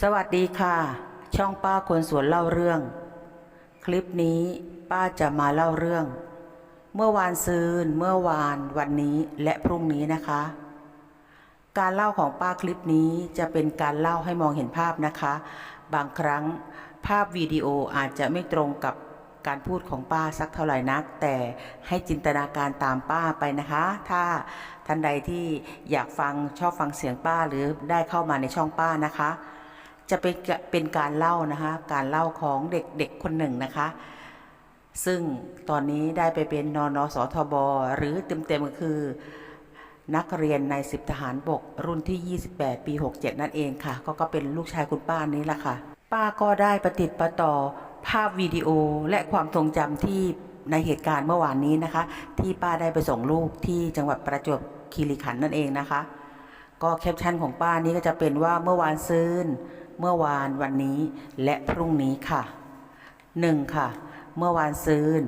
สวัสดีค่ะ ช่องป้าคนสวนเล่าเรื่อง คลิปนี้ป้าจะมาเล่าเรื่อง เมื่อวานซืนเมื่อวานวันนี้และพรุ่งนี้นะคะ การเล่าของป้าคลิปนี้จะเป็นการเล่าให้มองเห็นภาพนะคะ บางครั้งภาพวิดีโออาจจะไม่ตรงกับการพูดของป้าสักเท่าไหร่นัก แต่ให้จินตนาการตามป้าไปนะคะ ถ้าท่านใดที่อยากฟังชอบฟังเสียงป้าหรือได้เข้ามาในช่องป้านะคะ จะเป็นกะเป็นการเล่านะคะการเล่าของเด็กเด็กคนหนึ่งนะคะ ซึ่งตอนนี้ได้ไปเป็นนนสทบ หรือเต็มๆก็คือ นักเรียนในสิบทหารบก รุ่นที่ 28 ปี 67 นั่นเองค่ะ ก็ก็เป็นลูกชายคุณป้านี้แหละค่ะ ป้าก็ได้ประติดประต่อภาพวิดีโอและความทรงจำที่ในเหตุการณ์เมื่อวานนี้นะคะ ที่ป้าได้ไปส่งลูกที่จังหวัดประจวบคีรีขันธ์นั่นเองนะคะ ก็แคปชั่นของป้านี้ก็จะเป็นว่าเมื่อวานซืน เมื่อวานวันนี้และพรุ่งนี้ค่ะหนึ่งค่ะ เมื่อวานซืน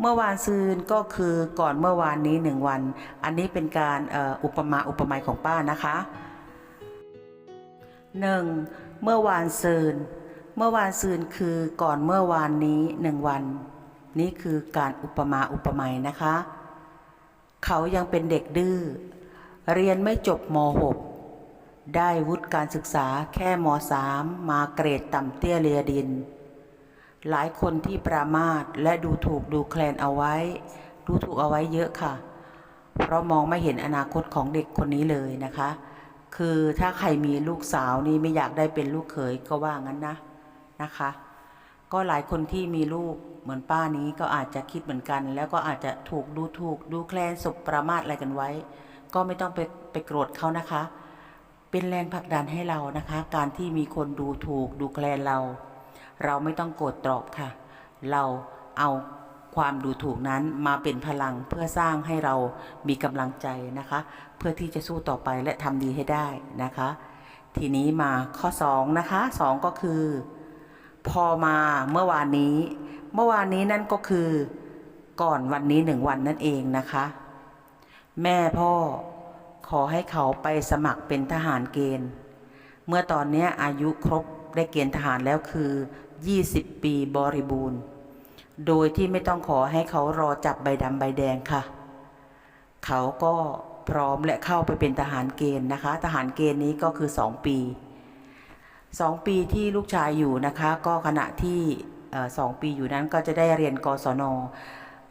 เมื่อวานซืนก็คือก่อนเมื่อวานนี้หนึ่งวัน อันนี้เป็นการอ,อ,อุปมาอุปไมยของป้านะคะหนึ่งเมื่อวานซืน เมื่อวานซืนคือก่อนเมื่อวานนี้หนึ่งวัน นี่คือการอุปมาอุปไมยนะคะ เขายังเป็นเด็กดื้อเรียนไม่จบม .6 ได้วุฒิการศึกษาแค่ม .3 มาเกรดต่ำเตี้ยเลียดิน หลายคนที่ประมาทและดูถูกดูแคลนเอาไว้ ดูถูกเอาไว้เยอะค่ะ เพราะมองไม่เห็นอนาคตของเด็กคนนี้เลยนะคะ คือถ้าใครมีลูกสาวนี่ไม่อยากได้เป็นลูกเขยก็ว่างั้นนะนะคะ ก็หลายคนที่มีลูกเหมือนป้านี้ก็อาจจะคิดเหมือนกัน แล้วก็อาจจะถูกดูถูกดูแคลนสบประมาทอะไรกันไว้ ก็ไม่ต้องไปไปโกรธเขานะคะ เป็นแรงผลักดันให้เรานะคะ การที่มีคนดูถูกดูแคลนเรา เราไม่ต้องโกรธตรอบค่ะ เราเอาความดูถูกนั้นมาเป็นพลังเพื่อสร้างให้เรามีกำลังใจนะคะ เพื่อที่จะสู้ต่อไปและทำดีให้ได้นะคะ ทีนี้มาข้อ2นะคะ2ก็คือ พอมาเมื่อวานนี้ เมื่อวานนี้นั่นก็คือ ก่อนวันนี้หนึ่งวันนั่นเองนะคะ แม่พ่อ ขอให้เขาไปสมัครเป็นทหารเกณฑ์ เมื่อตอนนี้อายุครบได้เกณฑ์ทหารแล้วคือ 20 ปีบริบูรณ์ โดยที่ไม่ต้องขอให้เขารอจับใบดำใบแดงค่ะ เขาก็พร้อมและเข้าไปเป็นทหารเกณฑ์นะคะ ทหารเกณฑ์นี้ก็คือ 2 ปีสองปีที่ลูกชายอยู่นะคะ ก็ขณะที่สองปีอยู่นั้นก็จะได้เรียนกศน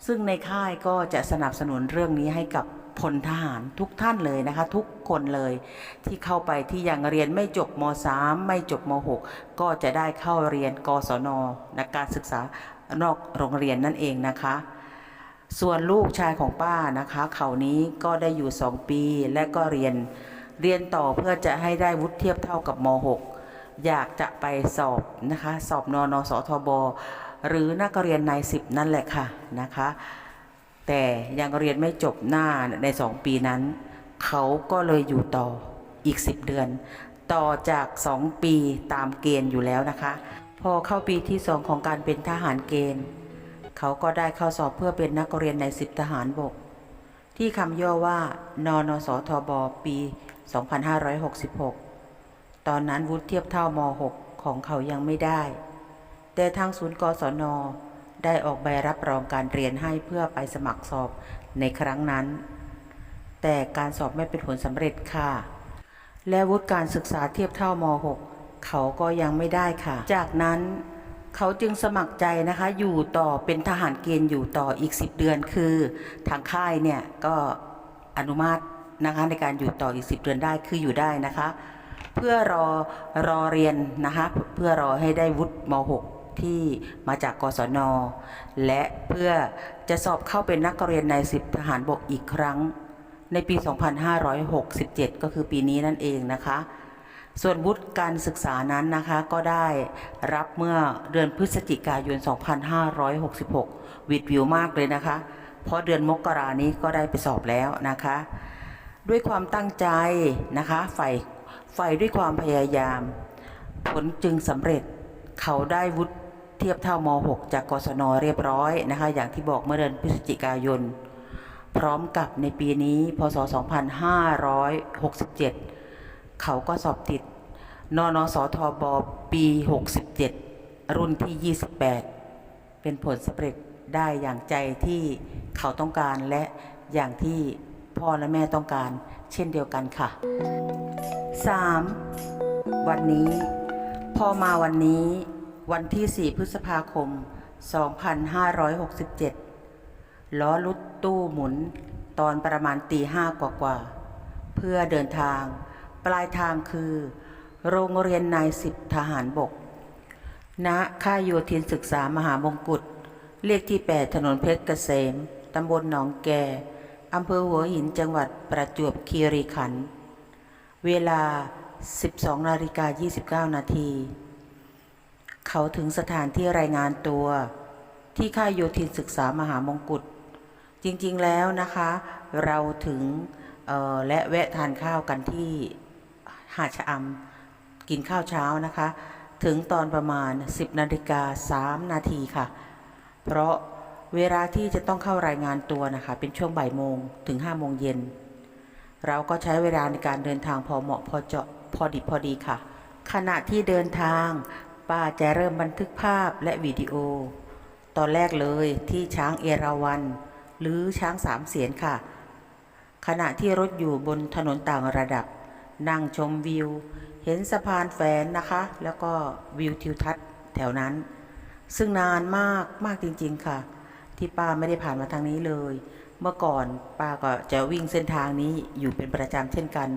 ซึ่งในค่ายก็จะสนับสนุนเรื่องนี้ให้กับ พลทหารทุกท่านเลยนะคะ ทุกคนเลยที่เข้าไปที่ยังเรียนไม่จบม .3 ไม่จบม .6 ก็จะได้เข้าเรียนกศนในการศึกษานอกโรงเรียนนั่นเองนะคะ ส่วนลูกชายของป้านะคะ เขานี้ก็ได้อยู่ 2 ปีและก็เรียนเรียนต่อเพื่อจะให้ได้วุฒิเทียบเท่ากับม .6 อยากจะไปสอบนะคะ สอบนอนสทบ หรือนักเรียนนายสิบนั่นแหละค่ะนะคะ แต่ยังเรียนไม่จบหน้าใน2ปีนั้น เขาก็เลยอยู่ต่ออีก 10 เดือน ต่อจาก 2 ปีตามเกณฑ์อยู่แล้วนะคะ พอเข้าปีที่ 2 ของการเป็นทหารเกณฑ์ เขาก็ได้เข้าสอบเพื่อเป็นนักเรียนในสิบทหารบก ที่คำย่อว่านนสทบปี 2566 ตอนนั้นวุฒิเทียบเท่าม .6 ของเขายังไม่ได้ แต่ทางศูนย์กศน ได้ออกใบรับรองการเรียนให้เพื่อไปสมัครสอบในครั้งนั้น แต่การสอบไม่เป็นผลสำเร็จค่ะ และวุฒิการศึกษาเทียบเท่าม .6 เขาก็ยังไม่ได้ค่ะ จากนั้นเขาจึงสมัครใจนะคะอยู่ต่อเป็นทหารเกณฑ์อยู่ต่ออีก 10 เดือนคือทางค่ายเนี่ยก็อนุมัตินะคะในการอยู่ต่ออีก 10 เดือนได้คืออยู่ได้นะคะ เพื่อรอรอเรียนนะคะเพื่อรอให้ได้วุฒิม .6 ที่มาจากกศน และเพื่อจะสอบเข้าเป็นนักเรียนในสิบทหารบกอีกครั้ง ในปี 2567 ก็คือปีนี้นั่นเองนะคะ ส่วนวุฒิการศึกษานั้นนะคะก็ได้รับเมื่อเดือนพฤศจิกายน 2566 วิดวิวมากเลยนะคะ เพราะเดือนมกรานี้ก็ได้ไปสอบแล้วนะคะ ด้วยความตั้งใจนะคะใฝ่ใฝ่ด้วยความพยายามผลจึงสำเร็จเขาได้วุฒิ เทียบเท่าม .6 จากกศนเรียบร้อยนะคะ อย่างที่บอกเมื่อเดือนพฤศจิกายน พร้อมกับในปีนี้พศ 2567 เขาก็สอบติดนนสทบปี 67 รุ่นที่ 28 เป็นผลสำเร็จได้อย่างใจที่เขาต้องการและอย่างที่พ่อและแม่ต้องการ เช่นเดียวกันค่ะ 3. วันนี้ พอมาวันนี้ วันที่ 4 พฤษภาคม 2567 ล้อรถตู้หมุนตอนประมาณตีห้ากว่าๆเพื่อเดินทาง ปลายทางคือ โรงเรียนนายสิบทหารบก ณ ค่ายโยธินศึกษามหามงกุฎ เลขที่ 8 ถนนเพชรเกษม ตำบลหนองแกอำเภอหัวหินจังหวัดประจวบคีรีขันธ์ เวลา 12นาฬิกา29 นาที เขาถึงสถานที่รายงานตัว ที่ค่ายโยธินศึกษามหามงกุฎจริงๆแล้วนะคะ เราถึงและแวะทานข้าวกันที่หาดชะอำกินข้าวเช้านะคะ ถึงตอนประมาณ 10นาฬิกา3นาทีค่ะ เพราะเวลาที่จะต้องเข้ารายงานตัวนะคะ เป็นช่วงบ่ายโมงถึง5โมงเย็น เราก็ใช้เวลาในการเดินทางพอเหมาะพอเจาะพอดิบพอดีค่ะ ขณะที่เดินทาง ป้าจะเริ่มบันทึกภาพและวิดีโอ ตอนแรกเลยที่ช้างเอราวัณหรือช้างสามเสียนค่ะ ขณะที่รถอยู่บนถนนต่างระดับ นั่งชมวิว เห็นสะพานแฝนนะคะ แล้วก็วิวทิวทัศน์แถวนั้น ซึ่งนานมากมากจริง ๆ ค่ะ ที่ป้าไม่ได้ผ่านมาทางนี้เลย เมื่อก่อนป้าก็จะวิ่งเส้นทางนี้อยู่เป็นประจำเช่นกัน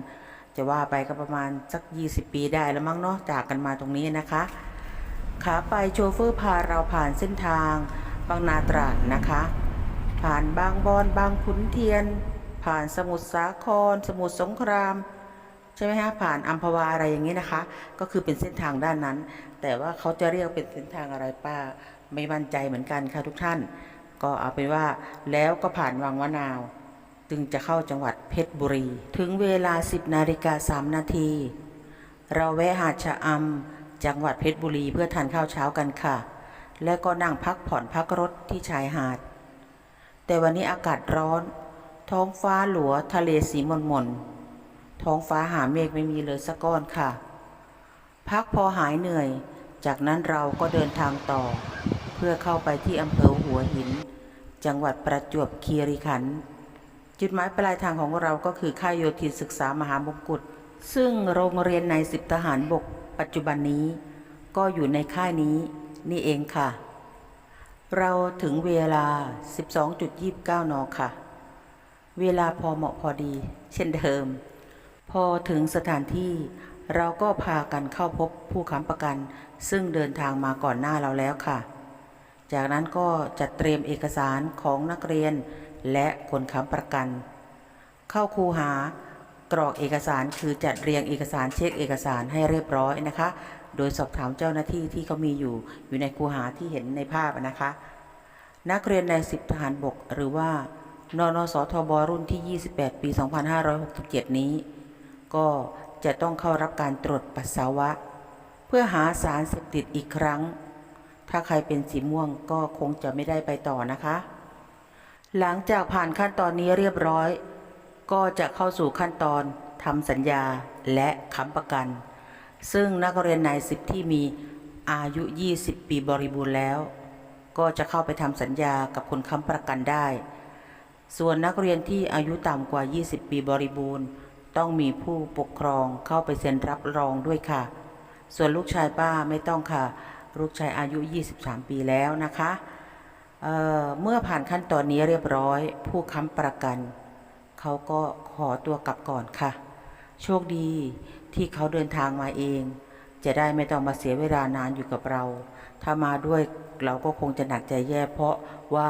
จะว่าไปก็ประมาณสัก 20 ปีได้แล้วมั้งเนาะจากกันมาตรงนี้นะคะ ขาไปโชเฟอร์พาเราผ่านเส้นทางบางนาตราดนะคะ ผ่านบางบอนบางขุนเทียน ผ่านสมุทรสาคร สมุทรสงคราม ใช่ไหมฮะผ่านอัมพวาอะไรอย่างนี้นะคะ ก็คือเป็นเส้นทางด้านนั้น แต่ว่าเขาจะเรียกเป็นเส้นทางอะไรป้าไม่มั่นใจเหมือนกันค่ะทุกท่าน ก็เอาเป็นว่าแล้วก็ผ่านวังมะนาว จึงจะเข้าจังหวัดเพชรบุรี ถึงเวลา 10นาฬิกา3นาทีเราแวะหาดชะอำ จังหวัดเพชรบุรีเพื่อทานข้าวเช้ากันค่ะ และก็นั่งพักผ่อนพักรถที่ชายหาด แต่วันนี้อากาศร้อน ท้องฟ้าหลัวทะเลสีมนมนท้องฟ้าหาเมฆไม่มีเลยสักก้อนค่ะ พักพอหายเหนื่อย จากนั้นเราก็เดินทางต่อ เพื่อเข้าไปที่อำเภอหัวหิน จังหวัดประจวบคีรีขันธ์จุดหมายปลายทางของเราก็คือค่ายโยธินศึกษามหามงกุฎซึ่งโรงเรียนในสิบทหารบก ปัจจุบันนี้ ก็อยู่ในค่ายนี้นี่เองค่ะ เราถึงเวลา 12.29 นค่ะ เวลาพอเหมาะพอดี เช่นเดิม พอถึงสถานที่เราก็พากันเข้าพบผู้ค้ำประกัน ซึ่งเดินทางมาก่อนหน้าเราแล้วค่ะ จากนั้นก็จัดเตรียมเอกสารของนักเรียนและคนค้ำประกัน เข้าคูหา กรอกเอกสารคือจัดเรียงเอกสารเช็คเอกสารให้เรียบร้อยนะคะ โดยสอบถามเจ้าหน้าที่ที่เขามีอยู่อยู่ในคูหาที่เห็นในภาพนะคะ นักเรียนในสิบทหารบก หรือว่านนสทบรุ่นที่ 28 ปี 2567 นี้ ก็จะต้องเข้ารับการตรวจปัสสาวะ เพื่อหาสารเสพติดอีกครั้ง ถ้าใครเป็นสีม่วงก็คงจะไม่ได้ไปต่อนะคะ หลังจากผ่านขั้นตอนนี้เรียบร้อย ก็จะเข้าสู่ขั้นตอนทำสัญญาและค้ำประกัน ซึ่งนักเรียนนายสิบที่มีอายุ 20 ปีบริบูรณ์แล้ว ก็จะเข้าไปทำสัญญากับคนค้ำประกันได้ ส่วนนักเรียนที่อายุต่ำกว่า 20 ปีบริบูรณ์ ต้องมีผู้ปกครองเข้าไปเซ็นรับรองด้วยค่ะ ส่วนลูกชายป้าไม่ต้องค่ะ ลูกชายอายุ 23 ปีแล้วนะคะเเมื่อผ่านขั้นตอนนี้เรียบร้อย ผู้ค้ำประกัน เขาก็ขอตัวกลับก่อนค่ะ โชคดีที่เขาเดินทางมาเอง จะได้ไม่ต้องมาเสียเวลานานอยู่กับเรา ถ้ามาด้วยเราก็คงจะหนักใจแย่เพราะว่า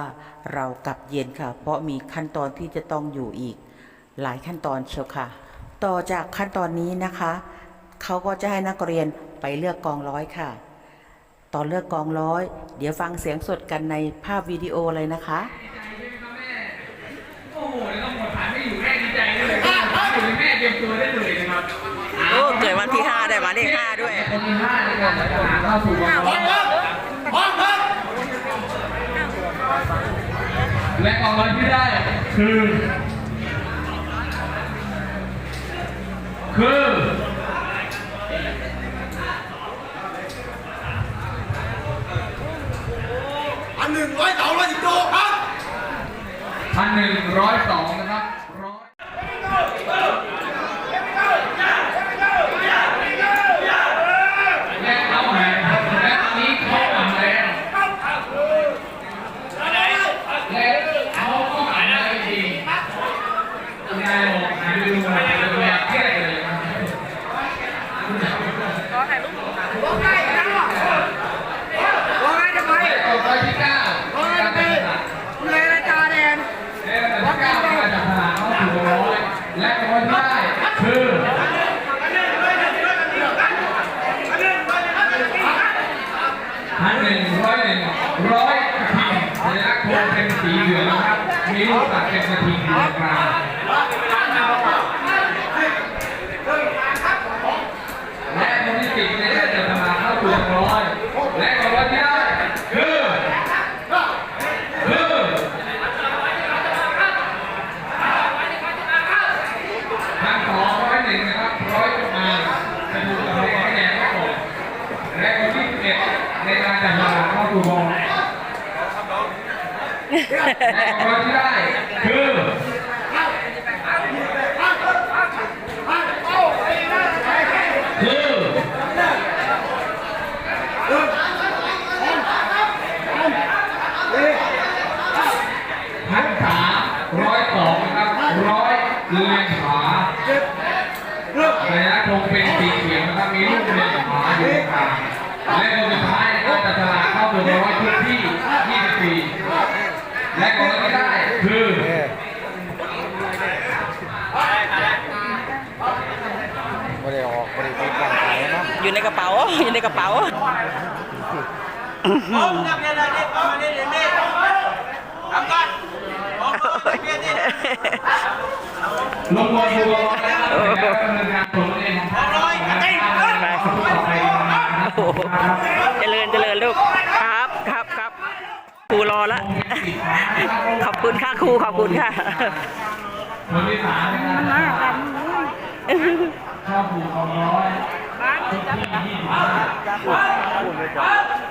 เรากลับเย็นค่ะ เพราะมีขั้นตอนที่จะต้องอยู่อีก หลายขั้นตอนเชียวค่ะ ต่อจากขั้นตอนนี้นะคะ เขาก็จะให้นักเรียนไปเลือกกองร้อยค่ะ ตอนเลือกกองร้อย เดี๋ยวฟังเสียงสดกันในภาพวิดีโอเลยนะคะ โอ้เกิดวันที่ห้าได้มาเลขห้าด้วยคนขห้าในการเข้าสู่วงล้อและกองร้อยที่ได้คือ คือพันหนึ่งร้อยสองร้อยสิบโลครับพันหนึ่งร้อยสอง ร้อยคำและโคเป็นสีเหลืองครับมีรูปตัดเป็นกระทิงอยู่ตรงกลางและคนที่ติดในได้จากตลาดเข้าสู่ร้อยและคนที่ได้คือคือ พันสองร้อยหนึ่งนะครับร้อยจุดมาจะถูกกับเลขคะแนนก็ก่อนและคนที่สิบเอ็ดในการจัด ตลาดเข้าสู่บอลและคนที่ได้คือคือพันสามร้อยสองนะครับร้อยเรียงขวา ระยะธงเป็นสีเขียวนะครับ มีลูกเรือขวาอยู่ตรงกลางและคนสุดท้ายก็จะตลาดเข้าสู่ร้อยทุกที่ 24 และคนที่ได้คือไม่ได้ออกไม่ได้ติดร่างกายนะอยู่ในกระเป๋าอยู่ในกระเป๋าลงบอลดูบอลแล้วแล้วดำเนินการส่งเองของเขาต่อไปนะครับโอ้โหเจริญเจริญลูก ครับครับครับค รูรอละ ขอบคุณค่ะครูขอบคุณค่ะคนที่สามนะครับชอบผูกของร้อยทุกที่ยี่สิบห้า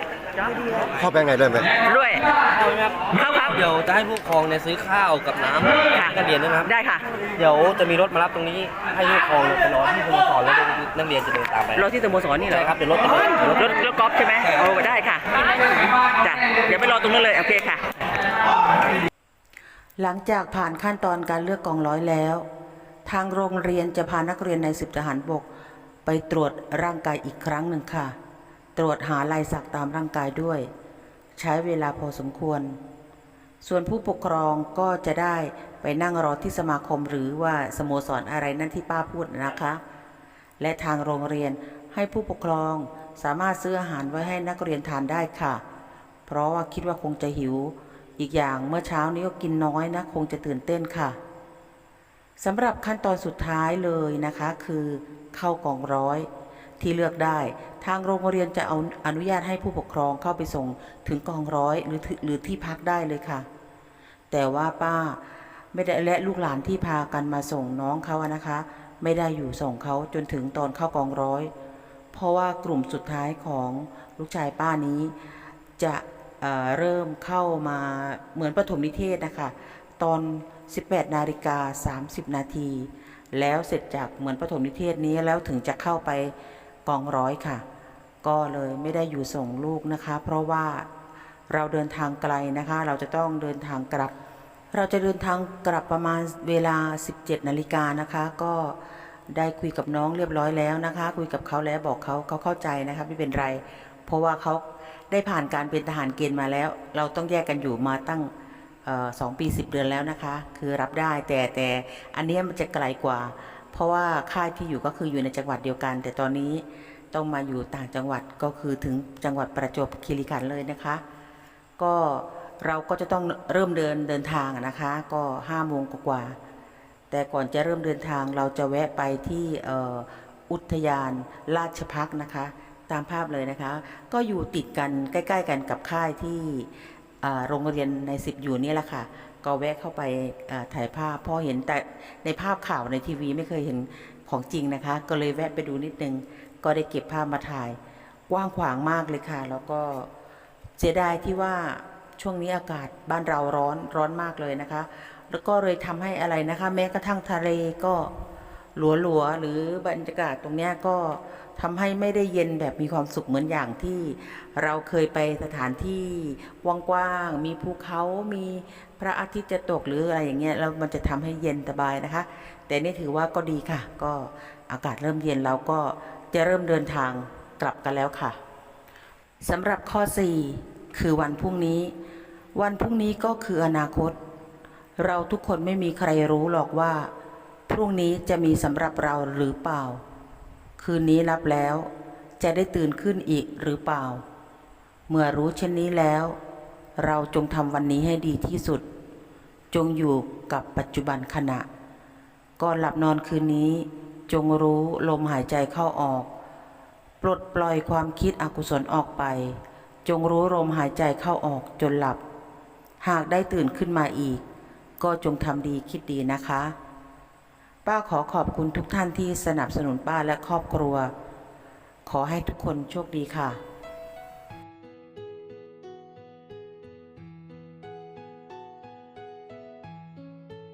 เข้าไปไงได้ไหมด้วยครับครับ เดี๋ยวจะให้ผู้ปกครองเนี่ยซื้อข้าวกับน้ำค่ะ ให้นักเรียนด้วยนะครับ ได้ค่ะ เดี๋ยวจะมีรถมารับตรงนี้ให้ผู้ปกครองเนี่ยไปรอที่สโมสรแล้วนักเรียนจะเดินตามไปรถที่สโมสรนี่เหรอใช่ครับเดี๋ยวรถรถรถรถกอล์ฟใช่ไหมโอ้ได้ค่ะจ้ะเดี๋ยวไปรอตรงนั้นเลยโอเคค่ะ หลังจากผ่านขั้นตอนการเลือกกองร้อยแล้ว ทางโรงเรียนจะพานักเรียนในสิบทหารบก ไปตรวจร่างกายอีกครั้งหนึ่งค่ะ ตรวจหาลายสักตามร่างกายด้วย ใช้เวลาพอสมควร ส่วนผู้ปกครองก็จะได้ไปนั่งรอที่สมาคมหรือว่าสโมสรอะไรนั่นที่ป้าพูดนะคะ และทางโรงเรียนให้ผู้ปกครองสามารถซื้ออาหารไว้ให้นักเรียนทานได้ค่ะ เพราะว่าคิดว่าคงจะหิว อีกอย่างเมื่อเช้านี้ก็กินน้อยนะ คงจะตื่นเต้นค่ะสำหรับขั้นตอนสุดท้ายเลยนะคะ คือเข้ากองร้อย ที่เลือกได้ ทางโรงเรียนจะเอาอนุญาตให้ผู้ปกครองเข้าไปส่งถึงกองร้อยหรือหรือที่พักได้เลยค่ะ แต่ว่าป้าไม่ได้และลูกหลานที่พากันมาส่งน้องเขาอะนะคะ ไม่ได้อยู่ส่งเขาจนถึงตอนเข้ากองร้อย เพราะว่ากลุ่มสุดท้ายของลูกชายป้านี้ จะเเริ่มเข้ามาเหมือนปฐมนิเทศนะคะตอน 18 นาฬิกา 30 นาที แล้วเสร็จจากเหมือนปฐมนิเทศนี้แล้วถึงจะเข้าไป กองร้อยค่ะ ก็เลยไม่ได้อยู่ส่งลูกนะคะ เพราะว่าเราเดินทางไกลนะคะ เราจะต้องเดินทางกลับ เราจะเดินทางกลับประมาณเวลา 17นาฬิกานะคะ ก็ได้คุยกับน้องเรียบร้อยแล้วนะคะ คุยกับเขาแล้วบอกเขาเขาเข้าใจนะคะไม่เป็นไร เพราะว่าเขาได้ผ่านการเป็นทหารเกณฑ์มาแล้ว เราต้องแยกกันอยู่มาตั้งสองปี10เดือนแล้วนะคะ คือรับได้แต่แต่อันนี้มันจะไกลกว่า เพราะว่าค่ายที่อยู่ก็คืออยู่ในจังหวัดเดียวกัน แต่ตอนนี้ต้องมาอยู่ต่างจังหวัดก็คือถึงจังหวัดประจวบคีรีขันธ์เลยนะคะ ก็เราก็จะต้องเริ่มเดินเดินทางนะคะ ก็ห้าโมงกว่าแต่ก่อนจะเริ่มเดินทางเราจะแวะไปที่ออุทยานราชพักนะคะ ตามภาพเลยนะคะ ก็อยู่ติดกันใกล้ ๆ กันกับค่ายที่ โรงเรียนในสิบอยู่นี่แหละค่ะ ก็แวะเข้าไปถ่ายภาพพอเห็นแต่ในภาพข่าวในทีวีไม่เคยเห็นของจริงนะคะ ก็เลยแวะไปดูนิดนึง ก็ได้เก็บภาพมาถ่าย กว้างขวางมากเลยค่ะ แล้วก็เสียดายที่ว่าช่วงนี้อากาศบ้านเราร้อนร้อนมากเลยนะคะ แล้วก็เลยทำให้อะไรนะคะ แม้กระทั่งทะเลก็หลัวๆหรือบรรยากาศตรงเนี้ยก็ ทำให้ไม่ได้เย็นแบบมีความสุขเหมือนอย่างที่เราเคยไปสถานที่กว้างๆมีภูเขามีพระอาทิตย์จะตกหรืออะไรอย่างเงี้ยแล้วมันจะทำให้เย็นสบายนะคะ แต่นี่ถือว่าก็ดีค่ะ ก็อากาศเริ่มเย็นเราก็จะเริ่มเดินทางกลับกันแล้วค่ะสำหรับข้อ 4 คือวันพรุ่งนี้ วันพรุ่งนี้ก็คืออนาคต เราทุกคนไม่มีใครรู้หรอกว่า พรุ่งนี้จะมีสำหรับเราหรือเปล่า คืนนี้รับแล้ว จะได้ตื่นขึ้นอีกหรือเปล่า เมื่อรู้เช่นนี้แล้ว เราจงทำวันนี้ให้ดีที่สุด จงอยู่กับปัจจุบันขณะ ก่อนหลับนอนคืนนี้จงรู้ลมหายใจเข้าออก ปลดปล่อยความคิดอกุศลออกไป จงรู้ลมหายใจเข้าออกจนหลับ หากได้ตื่นขึ้นมาอีก ก็จงทำดีคิดดีนะคะ ป้าขอขอบคุณทุกท่านที่สนับสนุนป้าและครอบครัว ขอให้ทุกคนโชคดีค่ะ